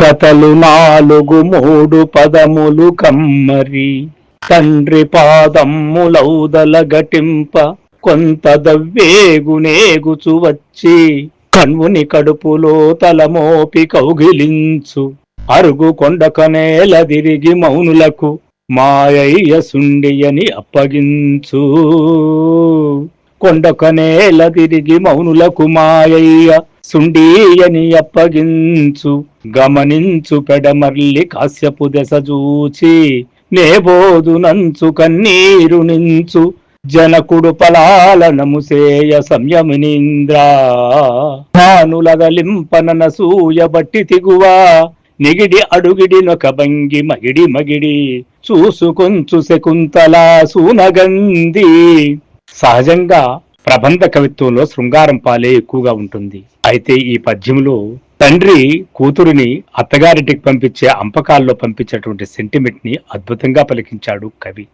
కథలు నాలుగు మూడు పదములు కమ్మరి. తండ్రి పాదమ్ములౌదల గటింప కొంత దవ్వేగునేగుచు వచ్చి కణ్వుని కడుపులో తలమోపి కౌగిలించు. అరుగు కొండకనేల తిరిగి మౌనులకు మాయయ్య సుండియని అప్పగించు. కొండకనేల తిరిగి మౌనులకు మాయయ్య. సుండీయని అప్పగించు గమనించు పెడమర్లి కాశ్యపు దశ చూచి నేబోదు నంచు కన్నీరు నించు జనకుడు పలాలనము సేయ సంయమినీంద్రా భానులగలింపనన సూయ తిగువా నిగిడి అడుగిడి నొక భంగి మగిడి మగిడి చూసుకొంచు శకుంతలా సూనగంది సహజంగా ప్రబంధ కవిత్వంలో శృంగారం పాలే ఎక్కువగా ఉంటుంది. అయితే ఈ పద్యంలో తండ్రి కూతురిని అత్తగారింటికి పంపించే అంపకాల్లో పంపించేటువంటి సెంటిమెంట్ని అద్భుతంగా పలికించాడు కవి.